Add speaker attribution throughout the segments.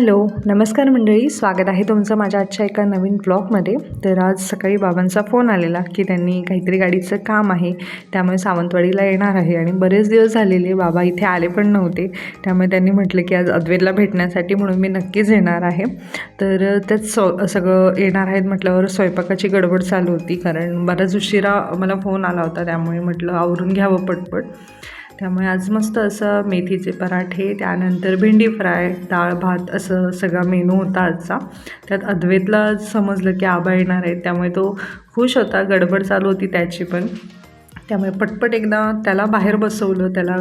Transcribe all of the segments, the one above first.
Speaker 1: Hello नमस्कार मंडळी स्वागत आहे तुमचं माझ्या आजच्या एका नवीन ब्लॉगमध्ये. तर आज सकाळी बाबांचा फोन आलेला की त्यांनी काहीतरी गाडीचं काम आहे त्यामुळे सावंतवाडीला येणार आहे आणि बरेच दिवस झालेले बाबा इथे आले पण नव्हते. त्यामुळे त्यांनी म्हटलं की आज अद्वेतला भेटण्यासाठी म्हणून मी नक्कीच येणार आहे. तर त्यात स सगळं येणार आहेत म्हटल्यावर स्वयंपाकाची गडबड चालू होती कारण बराच उशिरा मला फोन आला होता त्यामुळे म्हटलं आवरून घ्यावं पटपट. त्यामुळे आज मस्त असं मेथीचे पराठे त्यानंतर भेंडी फ्राय डाळ भात असं सगळा मेनू होता आजचा. त्यात अद्वैतला समजलं की आबा येणार आहेत त्यामुळे तो खुश होता गडबड चालू होती त्याची पण. त्यामुळे पटपट एकदा त्याला बाहेर बसवलं त्याला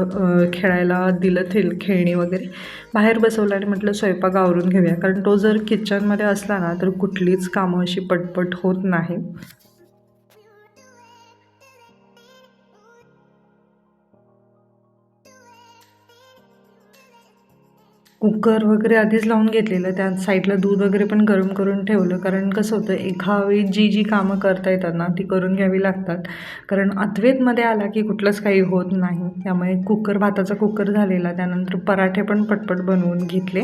Speaker 1: खेळायला दिलं थेल खेळणी वगैरे. बाहेर बसवलं आणि म्हटलं स्वयंपाक आवरून घेऊया. कारण तो जर किचनमध्ये असला ना तर कुठलीच कामं अशी पटपट होत नाही. कुकर वगैरे आधीच लावून घेतलेलं त्या साईडला दूध वगैरे पण गरम करून ठेवलं. कारण कसं होतं एका वेळी जी जी कामं करता येतात ना ती करून घ्यावी लागतात. कारण अद्वैतमध्ये आला की कुठलंच काही होत नाही. त्यामुळे कुकर भाताचा कुकर झालेला त्यानंतर पराठे पण पटपट बनवून घेतले.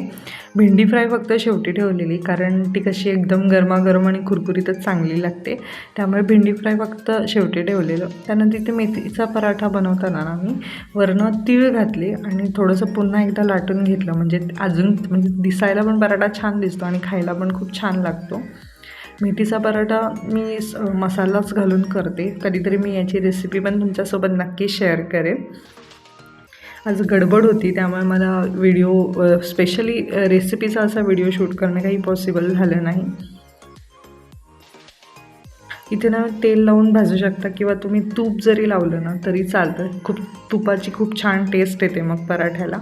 Speaker 1: भेंडी फ्राय फक्त शेवटी ठेवलेली कारण ती कशी एकदम गरमागरम आणि कुरकुरीतच चांगली लागते. त्यामुळे भेंडी फ्राय फक्त शेवटी ठेवलेलं. त्यानंतर इथे मेथीचा पराठा बनवताना ना मी वरनं तीळ घातले आणि थोडंसं पुन्हा एकदा लाटून घेतलं. म्हणजे अजून म्हणजे दिसायला पण पराठा छान दिसतो आणि खायला पण खूप छान लागतो. मेथीचा पराठा मी मसालाच घालून करते. कधीतरी मी याची रेसिपी पण तुमच्यासोबत नक्की शेअर करेन. आज गडबड होती त्यामुळे मला व्हिडिओ स्पेशली रेसिपीचा असा व्हिडिओ शूट करणं काही पॉसिबल झालं नाही. इथे ना तेल लावून भाजू शकता किंवा तुम्ही तूप जरी लावलं ना तरी चालतं. खूप तुपाची खूप छान टेस्ट येते मग पराठ्याला.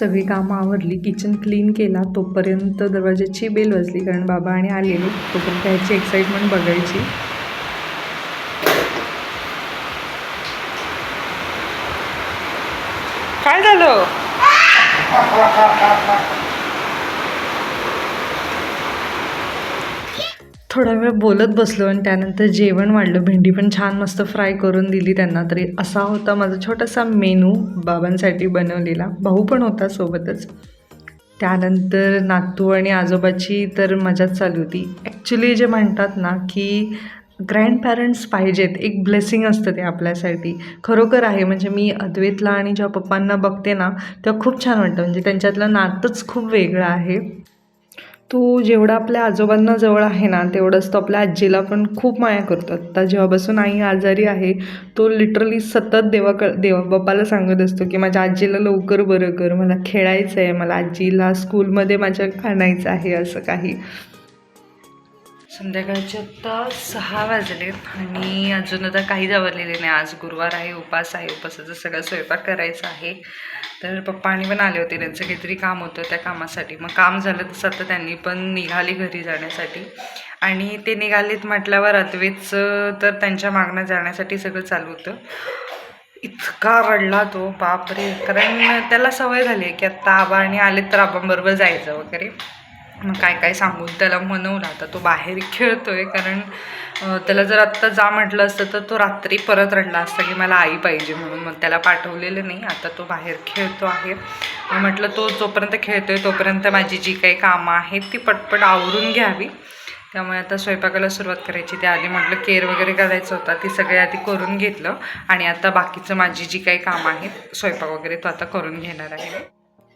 Speaker 1: सगळी कामं आवरली किचन क्लीन केला तोपर्यंत दरवाजाची बेल वाजली कारण बाबा आणि आलेले तोपर्यंत त्याची एक्साइटमेंट बघायची. काय झालं? थोडा वेळ बोलत बसलो आणि त्यानंतर जेवण वाढलं. भेंडी पण छान मस्त फ्राय करून दिली त्यांना तरी. असा होता माझा छोटासा मेनू बाबांसाठी बनवलेला. भाऊ पण होता सोबतच. त्यानंतर नातू आणि आजोबाची तर मजाच चालू होती. ॲक्च्युली जे म्हणतात ना की ग्रँड पॅरेंट्स पाहिजेत. एक ब्लेसिंग असतं ते आपल्यासाठी. खरोखर आहे. म्हणजे मी अद्वैतला आणि जेव्हा पप्पांना बघते ना तेव्हा खूप छान वाटतं. म्हणजे त्यांच्यातलं नातंच खूप वेगळं आहे. तो जेवढा आपल्या आजोबांना जवळ आहे ना तेवढंच तो आपल्या आजीला पण खूप माया करतो. आत्ता जेव्हापासून आई आजारी आहे तो लिटरली सतत देवाक देवा बाप्पाला सांगत असतो की माझ्या आजीला लवकर बरं कर मला खेळायचं आहे मला आजीला स्कूलमध्ये माझ्या आणायचं आहे असं काही. संध्याकाळचे आत्ता सहा वाजलेत आणि अजून आता काहीच आवरलेले नाही. आज गुरुवार आहे उपास आहे. उपासाचा सगळा स्वयंपाक करायचा आहे. तर पप्पानी पण आले होते. त्यांचं काहीतरी काम होतं त्या कामासाठी. मग काम झालं तसं आता त्यांनी पण निघाले घरी जाण्यासाठी. आणि ते निघालेत म्हटल्यावर अद्वेचं तर त्यांच्या मागणं जाण्यासाठी सगळं चालू होतं. इतका रडला तो. बापरे. कारण त्याला सवय झाली आहे की आत्ता आबा आणि आलेत तर आबांबरोबर जायचं वगैरे. काय काय सांगून त्याला मनवलं आता तो बाहेर खेळतोय कारण त्याला जर आत्ता जा म्हटलं असतं तर तो रात्री परत रडला असता की मला आई पाहिजे म्हणून. मग त्याला पाठवलेलं नाही. आता तो बाहेर खेळतो आहे. म्हटलं तो जोपर्यंत खेळतोय तोपर्यंत माझी जी काही कामं आहेत ती पटपट आवरून घ्यावी. त्यामुळे आता स्वयंपाकाला सुरुवात करायची. त्या आधी म्हटलं केअर वगैरे करायचं होता ती सगळी आधी करून घेतलं आणि आता बाकीचं माझी जी काही कामं आहेत स्वयंपाक वगैरे तो आता करून घेणार आहे.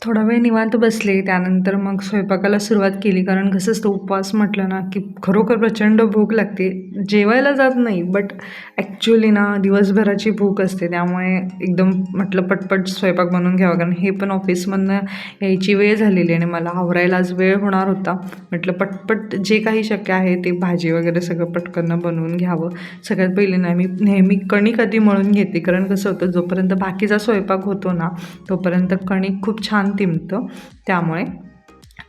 Speaker 1: थोडा वेळ निवांत बसले त्यानंतर मग स्वयंपाकाला सुरुवात केली. कारण कसं असतं उपवास म्हटलं ना की खरोखर प्रचंड भूक लागते. जेवायला जात नाही बट ॲक्च्युली ना दिवसभराची भूक असते. त्यामुळे एकदम म्हटलं पटपट स्वयंपाक बनवून घ्यावा. कारण हे पण ऑफिसमधनं यायची वेळ झालेली आणि मला आवरायला आज वेळ होणार होता. म्हटलं पटपट जे काही शक्य आहे ते भाजी वगैरे सगळं पटकन बनवून घ्यावं. सगळ्यात पहिले ना मी नेहमी कणिक आधी मळून घेते. कारण कसं होतं जोपर्यंत बाकीचा स्वयंपाक होतो ना तोपर्यंत कणिक खूप छान तिमतं. त्यामुळे.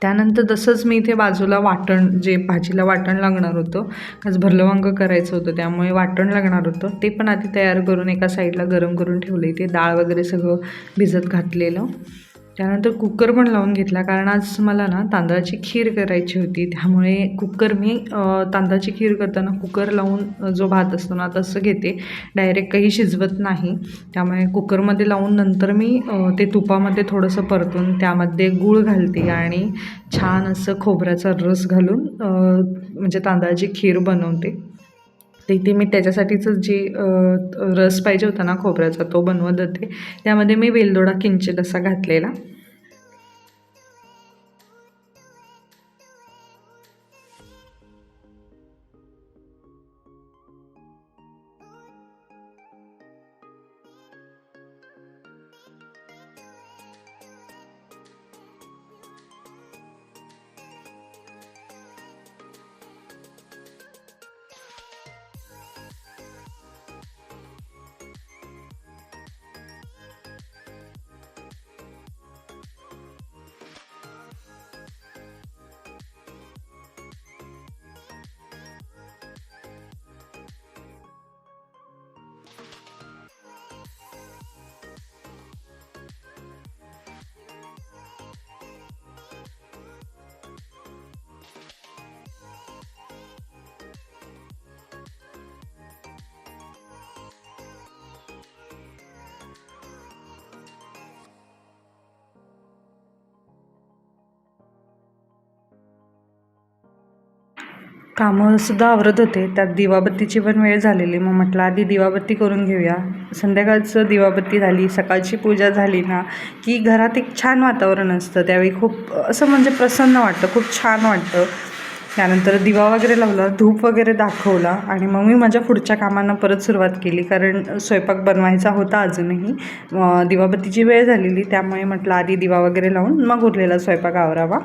Speaker 1: त्यानंतर तसंच मी इथे बाजूला वाटण जे भाजीला वाटण लागणार होतं आज भरलं वांगं करायचं होतं त्यामुळे वाटण लागणार होतं. ते पण आधी तयार करून एका साईडला गरम करून ठेवलं. इथे डाळ वगैरे सगळं भिजत घातलेलं. त्यानंतर कुकर पण लावून घेतला कारण आज मला ना तांदळाची खीर करायची होती. त्यामुळे कुकर मी तांदळाची खीर करताना कुकर लावून जो भात असतो ना तसं घेते. डायरेक्ट काही शिजवत नाही. त्यामुळे कुकरमध्ये लावून नंतर मी ते तुपामध्ये थोडंसं परतून त्यामध्ये गूळ घालते आणि छान असं खोबऱ्याचा रस घालून म्हणजे तांदळाची खीर बनवते. तर इथे मी त्याच्यासाठीचं जे रस पाहिजे होता ना खोबऱ्याचा तो बनवत होते त्यामध्ये मी वेलदोडा किंचित असा घातलेला. कामंसुद्धा आवरत होते. त्यात दिवाबत्तीची पण वेळ झालेली. मग म्हटलं आधी दिवाबत्ती करून घेऊया. संध्याकाळचं दिवाबत्ती झाली. सकाळची पूजा झाली ना की घरात एक छान वातावरण असतं. त्यावेळी खूप असं म्हणजे प्रसन्न वाटतं. खूप छान वाटतं. त्यानंतर दिवा वगैरे लावला धूप वगैरे दाखवला आणि मग मी माझ्या पुढच्या कामांना परत सुरुवात केली. कारण स्वयंपाक बनवायचा होता अजूनही. दिवाबत्तीची वेळ झालेली. त्यामुळे म्हटलं आधी दिवा वगैरे लावून मग उरलेला स्वयंपाक आवरावा.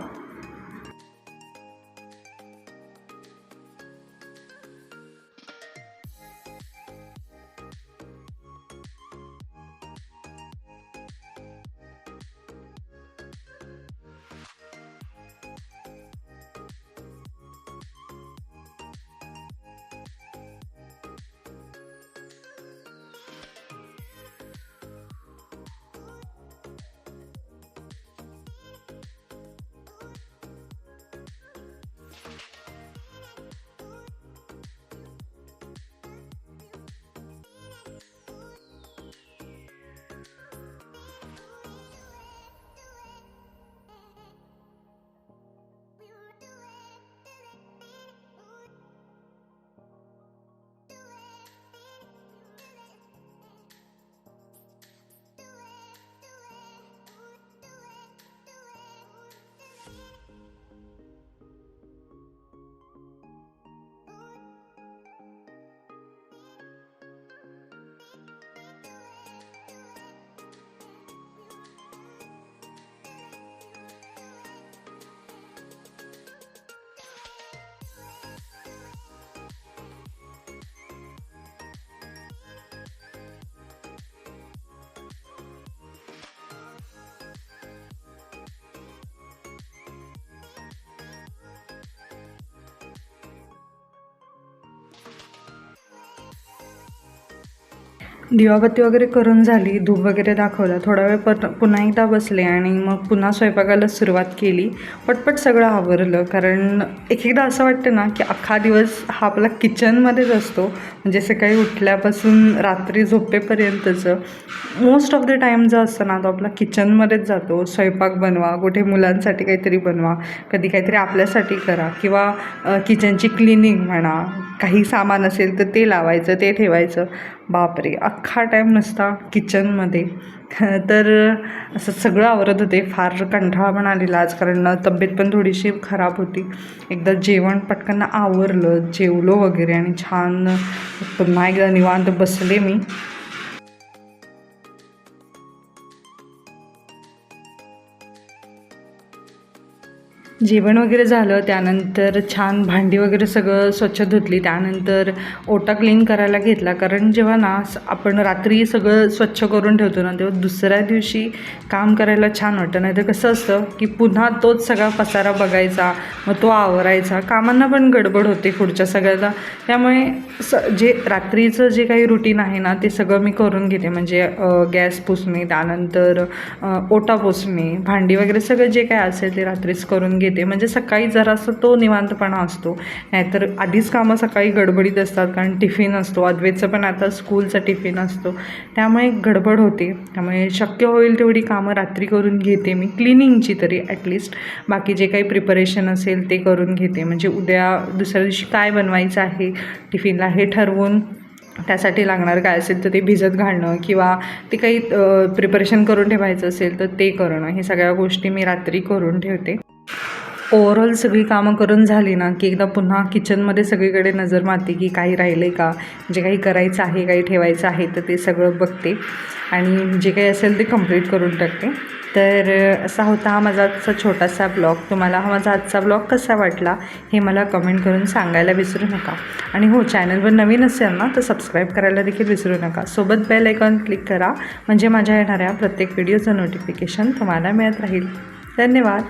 Speaker 1: दिवाबत्ती वगैरे करून झाली धूप वगैरे दाखवला. थोडा वेळ पर पुन्हा एकदा बसले आणि मग पुन्हा स्वयंपाकाला सुरुवात केली. पटपट सगळं आवरलं. कारण एक एकदा असं वाटतं ना की अख्खा दिवस हा आपला किचनमध्येच असतो. म्हणजे सकाळी उठल्यापासून रात्री झोपेपर्यंतचं. मोस्ट ऑफ द टाईम जो असतो ना तो आपला किचनमध्येच जातो. स्वयंपाक बनवा कुठे मुलांसाठी काहीतरी बनवा कधी काहीतरी आपल्यासाठी करा. किंवा किचनची क्लिनिंग म्हणा काही सामान असेल तर ते लावायचं ते ठेवायचं. बापरे अख्खा टाईम नसता किचनमध्ये तर असं सगळं आवरत होते. फार कंठाळा पण आलेला आज कारण तब्येत पण थोडीशी खराब होती. एकदा जेवण पटकन आवरलं जेवलो वगैरे आणि छान पुन्हा एकदा निवांत बसले मी. जेवण वगैरे झालं त्यानंतर छान भांडी वगैरे सगळं स्वच्छ धुतली त्यानंतर ओटा क्लीन करायला घेतला. कारण जेव्हा ना आपण रात्री सगळं स्वच्छ करून ठेवतो ना तेव्हा दुसऱ्या दिवशी काम करायला छान वाटतं. नाही तर कसं असतं की पुन्हा तोच सगळा पसारा बघायचा मग तो आवरायचा. कामांना पण गडबड होते पुढच्या सगळ्याला. त्यामुळे स जे रात्रीचं जे काही रुटीन आहे ना ते सगळं मी करून घेते. म्हणजे गॅस पुसणे त्यानंतर ओटा पुसणे भांडी वगैरे सगळं जे काय असेल ते रात्रीच करून घेते. म्हणजे सकाळी जरासं तो निवांतपणा असतो. नाहीतर आधीच कामं सकाळी गडबडीत असतात कारण टिफिन असतो. अद्वैतचं पण आता स्कूलचा टिफिन असतो. त्यामुळे गडबड होते. त्यामुळे शक्य होईल तेवढी कामं रात्री करून घेते मी. क्लिनिंगची तरी ॲटलिस्ट बाकी जे काही प्रिपरेशन असेल ते करून घेते. म्हणजे उद्या दुसऱ्या दिवशी काय बनवायचं आहे टिफिनला हे ठरवून त्यासाठी लागणार काय असेल तर ते भिजत घालणं किंवा ते काही प्रिपरेशन करून ठेवायचं असेल तर ते करणं. हे सगळ्या गोष्टी मी रात्री करून ठेवते. ओव्हरऑल सगळी कामं करून झाली ना की एकदा पुन्हा किचनमध्ये सगळीकडे नजर मारते की काही राहिलं आहे का? जे काही करायचं आहे काही ठेवायचं आहे तर ते सगळं बघते. आणि जे काही असेल ते कंप्लीट करून टाकते. तर असा होता हा माझा आजचा छोटासा ब्लॉग तुम्हाला हा माझा आजचा ब्लॉग कसा वाटला हे मला कमेंट करून सांगायला विसरू नका. आणि हो चॅनलवर नवीन असेल ना तर सबस्क्राईब करायला देखील विसरू नका. सोबत बेल आयकॉन क्लिक करा म्हणजे माझ्या येणाऱ्या प्रत्येक व्हिडिओचं नोटिफिकेशन तुम्हाला मिळत राहील. धन्यवाद.